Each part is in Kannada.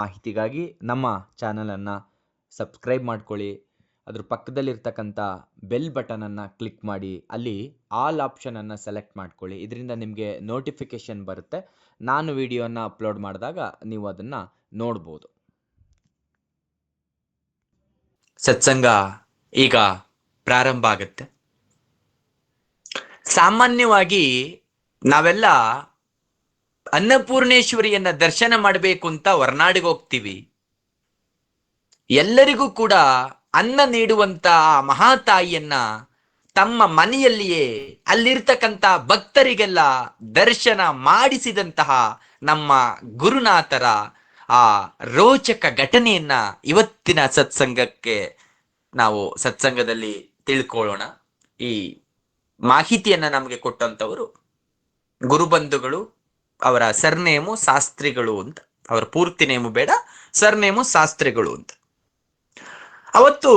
ಮಾಹಿತಿಗಾಗಿ ನಮ್ಮ ಚಾನಲನ್ನು ಸಬ್ಸ್ಕ್ರೈಬ್ ಮಾಡ್ಕೊಳ್ಳಿ. ಅದ್ರ ಪಕ್ಕದಲ್ಲಿರ್ತಕ್ಕಂಥ ಬೆಲ್ ಬಟನನ್ನು ಕ್ಲಿಕ್ ಮಾಡಿ. ಅಲ್ಲಿ ಆಲ್ ಆಪ್ಷನನ್ನು ಸೆಲೆಕ್ಟ್ ಮಾಡ್ಕೊಳ್ಳಿ. ಇದರಿಂದ ನಿಮಗೆ ನೋಟಿಫಿಕೇಷನ್ ಬರುತ್ತೆ. ನಾನು ವಿಡಿಯೋನ ಅಪ್ಲೋಡ್ ಮಾಡಿದಾಗ ನೀವು ಅದನ್ನು ನೋಡ್ಬೋದು. ಸತ್ಸಂಗ ಈಗ ಪ್ರಾರಂಭ ಆಗುತ್ತೆ. ಸಾಮಾನ್ಯವಾಗಿ ನಾವೆಲ್ಲ ಅನ್ನಪೂರ್ಣೇಶ್ವರಿಯನ್ನ ದರ್ಶನ ಮಾಡಬೇಕು ಅಂತ ಹೊರನಾಡಿಗೆ ಹೋಗ್ತೀವಿ. ಎಲ್ಲರಿಗೂ ಕೂಡ ಅನ್ನ ನೀಡುವಂತ ಆ ಮಹಾತಾಯಿಯನ್ನ ತಮ್ಮ ಮನೆಯಲ್ಲಿಯೇ ಅಲ್ಲಿರ್ತಕ್ಕಂಥ ಭಕ್ತರಿಗೆಲ್ಲ ದರ್ಶನ ಮಾಡಿಸಿದಂತಹ ನಮ್ಮ ಗುರುನಾಥರ ಆ ರೋಚಕ ಘಟನೆಯನ್ನ ಇವತ್ತಿನ ಸತ್ಸಂಗಕ್ಕೆ ನಾವು ಸತ್ಸಂಗದಲ್ಲಿ ತಿಳ್ಕೊಳ್ಳೋಣ. ಈ ಮಾಹಿತಿಯನ್ನ ನಮಗೆ ಕೊಟ್ಟಂತವರು ಗುರುಬಂಧುಗಳು ಅವರ ಸರ್ನೇಮು ಶಾಸ್ತ್ರಿಗಳು ಅಂತ. ಅವರ ಪೂರ್ತಿ ನೇಮು ಬೇಡ, ಸರ್ನೇಮು ಶಾಸ್ತ್ರಿಗಳು ಅಂತ. ಅವತ್ತು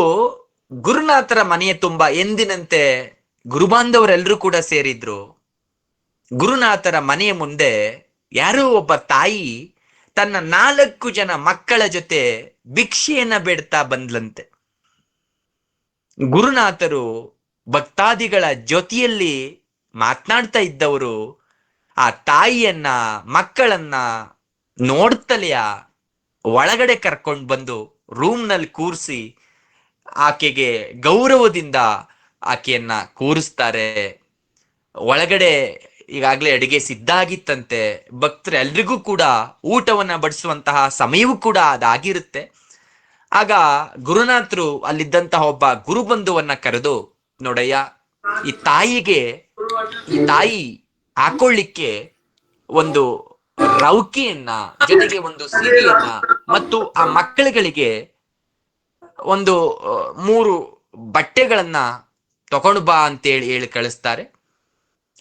ಗುರುನಾಥರ ಮನೆಯ ತುಂಬ ಎಂದಿನಂತೆ ಗುರುಬಾಂಧವರೆಲ್ಲರೂ ಕೂಡ ಸೇರಿದ್ರು. ಗುರುನಾಥರ ಮನೆಯ ಮುಂದೆ ಯಾರೋ ಒಬ್ಬ ತಾಯಿ ತನ್ನ ನಾಲ್ಕು ಜನ ಮಕ್ಕಳ ಜೊತೆ ಭಿಕ್ಷೆಯನ್ನ ಬೇಡ್ತಾ ಬಂದ್ಲಂತೆ. ಗುರುನಾಥರು ಭಕ್ತಾದಿಗಳ ಜೊತೆಯಲ್ಲಿ ಮಾತನಾಡ್ತಾ ಇದ್ದವರು ಆ ತಾಯಿಯನ್ನ, ಮಕ್ಕಳನ್ನ ನೋಡ್ತಲೆಯ ಒಳಗಡೆ ಕರ್ಕೊಂಡು ಬಂದು ರೂಮ್ನಲ್ಲಿ ಕೂರಿಸಿ ಆಕೆಗೆ ಗೌರವದಿಂದ ಆಕೆಯನ್ನ ಕೂರಿಸ್ತಾರೆ. ಒಳಗಡೆ ಈಗಾಗಲೇ ಅಡಿಗೆ ಸಿದ್ಧ ಆಗಿತ್ತಂತೆ ಭಕ್ತರು ಎಲ್ರಿಗೂ ಕೂಡ ಊಟವನ್ನ ಬಡಿಸುವಂತಹ ಸಮಯವೂ ಕೂಡ ಅದಾಗಿರುತ್ತೆ. ಆಗ ಗುರುನಾಥರು ಅಲ್ಲಿದ್ದಂತಹ ಒಬ್ಬ ಗುರುಬಂಧುವನ್ನ ಕರೆದು, ನೋಡಯ್ಯ, ಈ ತಾಯಿಗೆ, ಈ ತಾಯಿ ಹಾಕೊಳ್ಳಿಕ್ಕೆ ಒಂದು ರೌಕಿಯನ್ನ, ಜೊತೆಗೆ ಒಂದು ಸೀರೆಯನ್ನ ಮತ್ತು ಆ ಮಕ್ಕಳುಗಳಿಗೆ ಒಂದು ಮೂರು ಬಟ್ಟೆಗಳನ್ನ ತಗೊಂಡು ಬಾ ಅಂತೇಳಿ ಹೇಳಿ ಕಳಿಸ್ತಾರೆ.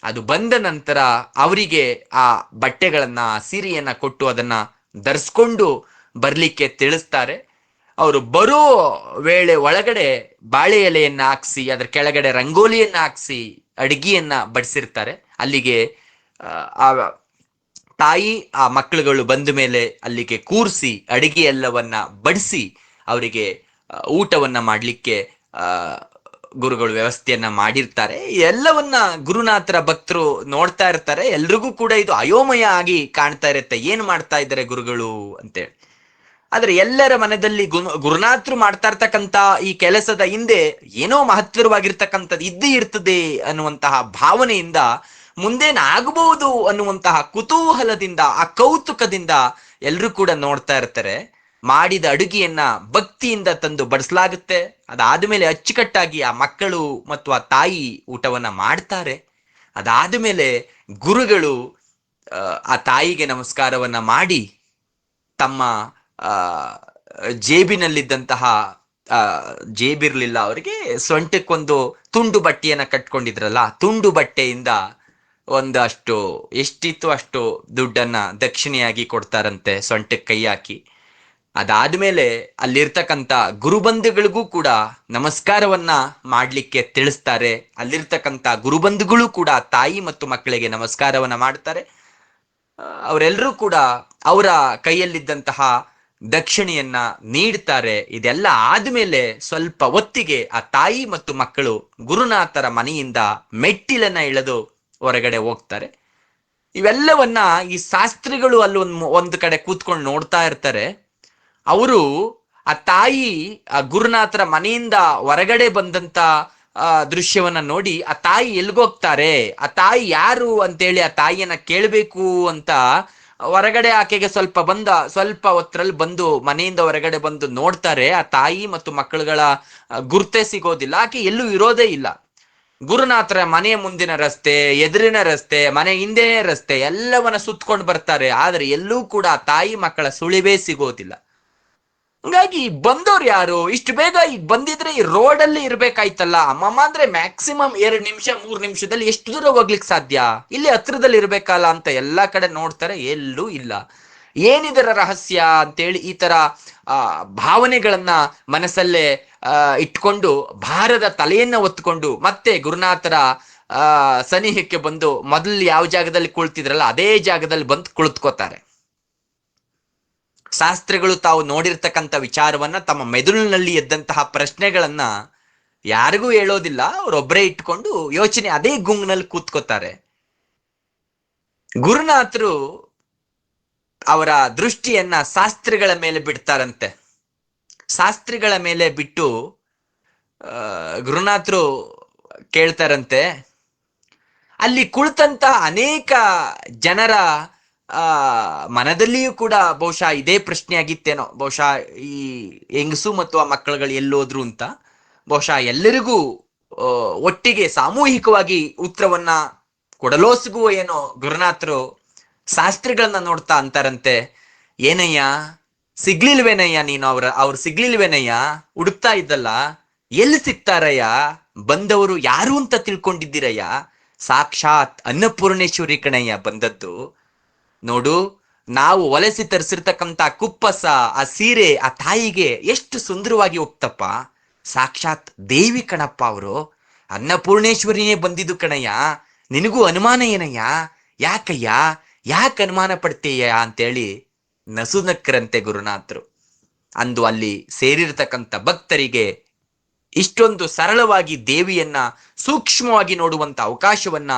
ಅದು ಬಂದ ನಂತರ ಅವರಿಗೆ ಆ ಬಟ್ಟೆಗಳನ್ನ, ಆ ಸೀರೆಯನ್ನ ಕೊಟ್ಟು ಅದನ್ನ ಧರಿಸ್ಕೊಂಡು ಬರ್ಲಿಕ್ಕೆ ತಿಳಿಸ್ತಾರೆ. ಅವರು ಬರೋ ವೇಳೆ ಒಳಗಡೆ ಬಾಳೆ ಎಲೆಯನ್ನ ಹಾಕ್ಸಿ, ಅದ್ರ ಕೆಳಗಡೆ ರಂಗೋಲಿಯನ್ನ ಹಾಕ್ಸಿ ಅಡಿಗೆಯನ್ನ ಬಡಿಸಿರ್ತಾರೆ. ಅಲ್ಲಿಗೆ ಆ, ತಾಯಿ ಆ ಮಕ್ಕಳುಗಳು ಬಂದ ಮೇಲೆ ಅಲ್ಲಿಗೆ ಕೂರಿಸಿ ಅಡಿಗೆ ಎಲ್ಲವನ್ನ ಬಡಿಸಿ ಅವರಿಗೆ ಊಟವನ್ನ ಮಾಡಲಿಕ್ಕೆ ಗುರುಗಳು ವ್ಯವಸ್ಥೆಯನ್ನ ಮಾಡಿರ್ತಾರೆ. ಎಲ್ಲವನ್ನ ಗುರುನಾಥರ ಭಕ್ತರು ನೋಡ್ತಾ ಇರ್ತಾರೆ. ಎಲ್ರಿಗೂ ಕೂಡ ಇದು ಅಯೋಮಯ ಆಗಿ ಕಾಣ್ತಾ ಇರುತ್ತೆ. ಏನ್ ಮಾಡ್ತಾ ಇದ್ದಾರೆ ಗುರುಗಳು ಅಂತೇಳಿ. ಆದ್ರೆ ಎಲ್ಲರ ಮನದಲ್ಲಿ ಗುರು ಗುರುನಾಥರು ಮಾಡ್ತಾ ಇರ್ತಕ್ಕಂತ ಈ ಕೆಲಸದ ಹಿಂದೆ ಏನೋ ಮಹತ್ವರವಾಗಿರ್ತಕ್ಕಂಥದ್ದು ಇದ್ದೇ ಇರ್ತದೆ ಅನ್ನುವಂತಹ ಭಾವನೆಯಿಂದ ಮುಂದೇನಾಗಬಹುದು ಅನ್ನುವಂತಹ ಕುತೂಹಲದಿಂದ ಆ ಕೌತುಕದಿಂದ ಎಲ್ಲರೂ ಕೂಡ ನೋಡ್ತಾ ಇರ್ತಾರೆ. ಮಾಡಿದ ಅಡುಗೆಯನ್ನ ಭಕ್ತಿಯಿಂದ ತಂದು ಬಡಿಸಲಾಗುತ್ತೆ. ಅದಾದ್ಮೇಲೆ ಅಚ್ಚುಕಟ್ಟಾಗಿ ಆ ಮಕ್ಕಳು ಮತ್ತು ಆ ತಾಯಿ ಊಟವನ್ನ ಮಾಡ್ತಾರೆ. ಅದಾದ ಮೇಲೆ ಗುರುಗಳು ಆ, ತಾಯಿಗೆ ನಮಸ್ಕಾರವನ್ನ ಮಾಡಿ ತಮ್ಮ ಜೇಬಿನಲ್ಲಿದ್ದಂತಹ ಜೇಬಿರಲಿಲ್ಲ ಅವರಿಗೆ ಸೊಂಟಕ್ಕೊಂದು ತುಂಡು ಬಟ್ಟೆಯನ್ನ ಕಟ್ಕೊಂಡಿದ್ರಲ್ಲ ತುಂಡು ಬಟ್ಟೆಯಿಂದ ಒಂದಷ್ಟು, ಎಷ್ಟಿತ್ತು ಅಷ್ಟು ದುಡ್ಡನ್ನ ದಕ್ಷಿಣೆಯಾಗಿ ಕೊಡ್ತಾರಂತೆ ಸೊಂಟಕ್ಕೆ ಕೈ ಹಾಕಿ. ಅದಾದ್ಮೇಲೆ ಅಲ್ಲಿರ್ತಕ್ಕಂಥ ಗುರುಬಂಧುಗಳಿಗೂ ಕೂಡ ನಮಸ್ಕಾರವನ್ನ ಮಾಡಲಿಕ್ಕೆ ತಿಳಿಸ್ತಾರೆ. ಅಲ್ಲಿರ್ತಕ್ಕಂಥ ಗುರುಬಂಧುಗಳು ಕೂಡ ತಾಯಿ ಮತ್ತು ಮಕ್ಕಳಿಗೆ ನಮಸ್ಕಾರವನ್ನ ಮಾಡ್ತಾರೆ. ಅವರೆಲ್ಲರೂ ಕೂಡ ಅವರ ಕೈಯಲ್ಲಿದ್ದಂತಹ ದಕ್ಷಿಣೆಯನ್ನ ನೀಡ್ತಾರೆ. ಇದೆಲ್ಲ ಆದ್ಮೇಲೆ ಸ್ವಲ್ಪ ಹೊತ್ತಿಗೆ ಆ ತಾಯಿ ಮತ್ತು ಮಕ್ಕಳು ಗುರುನಾಥರ ಮನೆಯಿಂದ ಮೆಟ್ಟಿಲನ್ನ ಇಳಿದು ಹೊರಗಡೆ ಹೋಗ್ತಾರೆ. ಇವೆಲ್ಲವನ್ನ ಈ ಶಾಸ್ತ್ರಿಗಳು ಅಲ್ಲಿ ಒಂದು ಕಡೆ ಕೂತ್ಕೊಂಡು ನೋಡ್ತಾ ಇರ್ತಾರೆ. ಅವರು ಆ ತಾಯಿ, ಆ ಗುರುನಾಥರ ಮನೆಯಿಂದ ಹೊರಗಡೆ ಬಂದಂತ ದೃಶ್ಯವನ್ನ ನೋಡಿ ಆ ತಾಯಿ ಎಲ್ಗೋಗ್ತಾರೆ? ಆ ತಾಯಿ ಯಾರು ಅಂತೇಳಿ ಆ ತಾಯಿಯನ್ನ ಕೇಳಬೇಕು ಅಂತ ಹೊರಗಡೆ ಆಕೆಗೆ ಸ್ವಲ್ಪ ಬಂದ, ಸ್ವಲ್ಪ ಹೊತ್ತರಲ್ಲಿ ಬಂದು ಮನೆಯಿಂದ ಹೊರಗಡೆ ಬಂದು ನೋಡ್ತಾರೆ, ಆ ತಾಯಿ ಮತ್ತು ಮಕ್ಕಳುಗಳ ಗುರ್ತೇ ಸಿಗೋದಿಲ್ಲ. ಆಕೆ ಎಲ್ಲೂ ಇರೋದೇ ಇಲ್ಲ. ಗುರುನಾಥರ ಮನೆಯ ಮುಂದಿನ ರಸ್ತೆ, ಎದುರಿನ ರಸ್ತೆ, ಮನೆ ಹಿಂದೆನೇ ರಸ್ತೆ, ಎಲ್ಲವನ್ನ ಸುತ್ಕೊಂಡು ಬರ್ತಾರೆ. ಆದ್ರೆ ಎಲ್ಲೂ ಕೂಡ ತಾಯಿ ಮಕ್ಕಳ ಸುಳಿವೇ ಸಿಗೋದಿಲ್ಲ. ಹಂಗಾಗಿ ಬಂದವ್ರು ಯಾರು? ಇಷ್ಟು ಬೇಗ ಈಗ ಬಂದಿದ್ರೆ ಈ ರೋಡಲ್ಲಿ ಇರ್ಬೇಕಾಯ್ತಲ್ಲ. ಅಮ್ಮಮ್ಮ ಅಂದ್ರೆ ಮ್ಯಾಕ್ಸಿಮಮ್ ಎರಡ್ ನಿಮಿಷ, ಮೂರ್ ನಿಮಿಷದಲ್ಲಿ ಎಷ್ಟು ದೂರ ಹೋಗ್ಲಿಕ್ಕೆ ಸಾಧ್ಯ? ಇಲ್ಲಿ ಹತ್ರದಲ್ಲಿ ಇರ್ಬೇಕಲ್ಲ ಅಂತ ಎಲ್ಲಾ ಕಡೆ ನೋಡ್ತಾರೆ, ಎಲ್ಲೂ ಇಲ್ಲ. ಏನಿದರ ರಹಸ್ಯ ಅಂತೇಳಿ ಈ ತರ, ಆ, ಭಾವನೆಗಳನ್ನ ಮನಸ್ಸಲ್ಲೇ ಇಟ್ಕೊಂಡು ಭಾರದ ತಲೆಯನ್ನ ಒತ್ಕೊಂಡು ಮತ್ತೆ ಗುರುನಾಥರ, ಆ, ಸನಿಹಕ್ಕೆ ಬಂದು ಮೊದಲು ಯಾವ ಜಾಗದಲ್ಲಿ ಕುಳಿತಿದ್ರಲ್ಲ, ಅದೇ ಜಾಗದಲ್ಲಿ ಬಂದು ಕುಳಿತುಕೋತಾರೆ. ಶಾಸ್ತ್ರಿಗಳು ತಾವು ನೋಡಿರ್ತಕ್ಕಂಥ ವಿಚಾರವನ್ನ ತಮ್ಮ ಮೆದುಳಿನಲ್ಲಿ ಎದ್ದಂತಹ ಪ್ರಶ್ನೆಗಳನ್ನ ಯಾರಿಗೂ ಹೇಳೋದಿಲ್ಲ. ಅವರೊಬ್ಬರೇ ಇಟ್ಕೊಂಡು ಯೋಚನೆ ಅದೇ ಗುಂಗ್ನಲ್ಲಿ ಕೂತ್ಕೋತಾರೆ. ಗುರುನಾಥರು ಅವರ ದೃಷ್ಟಿಯನ್ನ ಶಾಸ್ತ್ರಿಗಳ ಮೇಲೆ ಬಿಡ್ತಾರಂತೆ. ಶಾಸ್ತ್ರಿಗಳ ಮೇಲೆ ಬಿಟ್ಟು ಗುರುನಾಥರು ಕೇಳ್ತಾರಂತೆ, ಅಲ್ಲಿ ಕುಳಿತಂತ ಅನೇಕ ಜನರ ಆ, ಮನದಲ್ಲಿಯೂ ಕೂಡ ಬಹುಶಃ ಇದೇ ಪ್ರಶ್ನೆ ಆಗಿತ್ತೇನೋ ಬಹುಶಃ ಈ ಹೆಂಗಸು ಮತ್ತು ಆ ಮಕ್ಕಳುಗಳು ಎಲ್ಲೋದ್ರು ಅಂತ. ಬಹುಶಃ ಎಲ್ಲರಿಗೂ ಒಟ್ಟಿಗೆ ಸಾಮೂಹಿಕವಾಗಿ ಉತ್ತರವನ್ನ ಕೊಡಲೋಸುಗುವ ಏನೋ ಗುರುನಾಥರು ಶಾಸ್ತ್ರಿಗಳನ್ನ ನೋಡ್ತಾ ಅಂತಾರಂತೆ. ಏನಯ್ಯ? ಸಿಗ್ಲಿಲ್ವೇನಯ್ಯ ನೀನು ಅವ್ರ, ಅವ್ರು ಸಿಗ್ಲಿಲ್ವೇನಯ್ಯ? ಹುಡುಕ್ತಾ ಇದ್ದಲ್ಲ. ಎಲ್ಲಿ ಸಿಗ್ತಾರಯ್ಯ? ಬಂದವರು ಯಾರು ಅಂತ ತಿಳ್ಕೊಂಡಿದ್ದೀರಯ್ಯ? ಸಾಕ್ಷಾತ್ ಅನ್ನಪೂರ್ಣೇಶ್ವರಿ ಕಣಯ್ಯ ಬಂದದ್ದು. ನೋಡು, ನಾವು ಒಲೆಸಿ ತರಿಸಿರ್ತಕ್ಕಂಥ ಕುಪ್ಪಸ, ಆ ಸೀರೆ, ಆ ತಾಯಿಗೆ ಎಷ್ಟು ಸುಂದರವಾಗಿ ಹೋಗ್ತಪ್ಪ ಸಾಕ್ಷಾತ್ ದೇವಿ ಕಣಪ್ಪ ಅವರು. ಅನ್ನಪೂರ್ಣೇಶ್ವರಿನೇ ಬಂದಿದ್ದು ಕಣಯ್ಯ. ನಿನಗೂ ಅನುಮಾನ ಏನಯ್ಯ? ಯಾಕಯ್ಯ? ಯಾಕೆ ಅನುಮಾನ ಪಡ್ತೀಯ ಅಂತೇಳಿ ನಸುನಕ್ಕರಂತೆ ಗುರುನಾಥರು. ಅಂದು ಅಲ್ಲಿ ಸೇರಿರತಕ್ಕಂಥ ಭಕ್ತರಿಗೆ ಇಷ್ಟೊಂದು ಸರಳವಾಗಿ ದೇವಿಯನ್ನ ಸೂಕ್ಷ್ಮವಾಗಿ ನೋಡುವಂತ ಅವಕಾಶವನ್ನ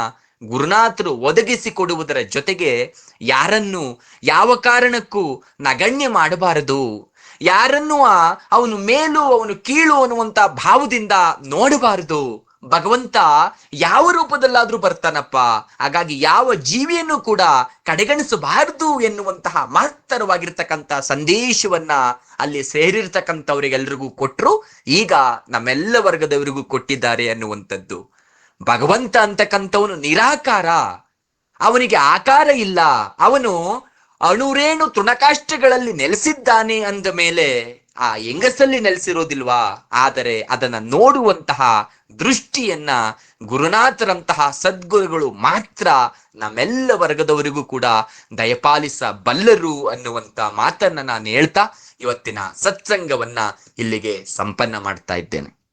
ಗುರುನಾಥರು ಒದಗಿಸಿಕೊಡುವುದರ ಜೊತೆಗೆ ಯಾರನ್ನು, ಯಾವ ಕಾರಣಕ್ಕೂ ನಗಣ್ಯ ಮಾಡಬಾರದು. ಯಾರನ್ನು ಅವನು ಮೇಲು ಅವನು ಕೀಳು ಅನ್ನುವಂತ ಭಾವದಿಂದ ನೋಡಬಾರದು. ಭಗವಂತ ಯಾವ ರೂಪದಲ್ಲಾದ್ರೂ ಬರ್ತಾನಪ್ಪ. ಹಾಗಾಗಿ ಯಾವ ಜೀವಿಯನ್ನು ಕೂಡ ಕಡೆಗಣಿಸಬಾರದು ಎನ್ನುವಂತಹ ಮಹತ್ತರವಾಗಿರ್ತಕ್ಕಂಥ ಸಂದೇಶವನ್ನ ಅಲ್ಲಿ ಸೇರಿರ್ತಕ್ಕಂಥವರಿಗೆಲ್ರಿಗೂ ಕೊಟ್ರು. ಈಗ ನಮ್ಮೆಲ್ಲ ವರ್ಗದವರಿಗೂ ಕೊಟ್ಟಿದ್ದಾರೆ ಅನ್ನುವಂಥದ್ದು. ಭಗವಂತ ಅಂತಕ್ಕಂಥವನು ನಿರಾಕಾರ. ಅವನಿಗೆ ಆಕಾರ ಇಲ್ಲ. ಅವನು ಅಣುರೇಣು ತೃಣಕಾಷ್ಟಗಳಲ್ಲಿ ನೆಲೆಸಿದ್ದಾನೆ ಅಂದ ಮೇಲೆ ಆ ಹೆಂಗಸಲ್ಲಿ ನೆಲೆಸಿರೋದಿಲ್ವಾ? ಆದರೆ ಅದನ್ನ ನೋಡುವಂತಹ ದೃಷ್ಟಿಯನ್ನ ಗುರುನಾಥರಂತಹ ಸದ್ಗುರುಗಳು ಮಾತ್ರ ನಮ್ಮೆಲ್ಲ ವರ್ಗದವರಿಗೂ ಕೂಡ ದಯಪಾಲಿಸಬಲ್ಲರು ಅನ್ನುವಂತ ಮಾತನ್ನ ನಾನು ಹೇಳ್ತಾ ಇವತ್ತಿನ ಸತ್ಸಂಗವನ್ನ ಇಲ್ಲಿಗೆ ಸಂಪನ್ನ ಮಾಡ್ತಾ ಇದ್ದೇನೆ.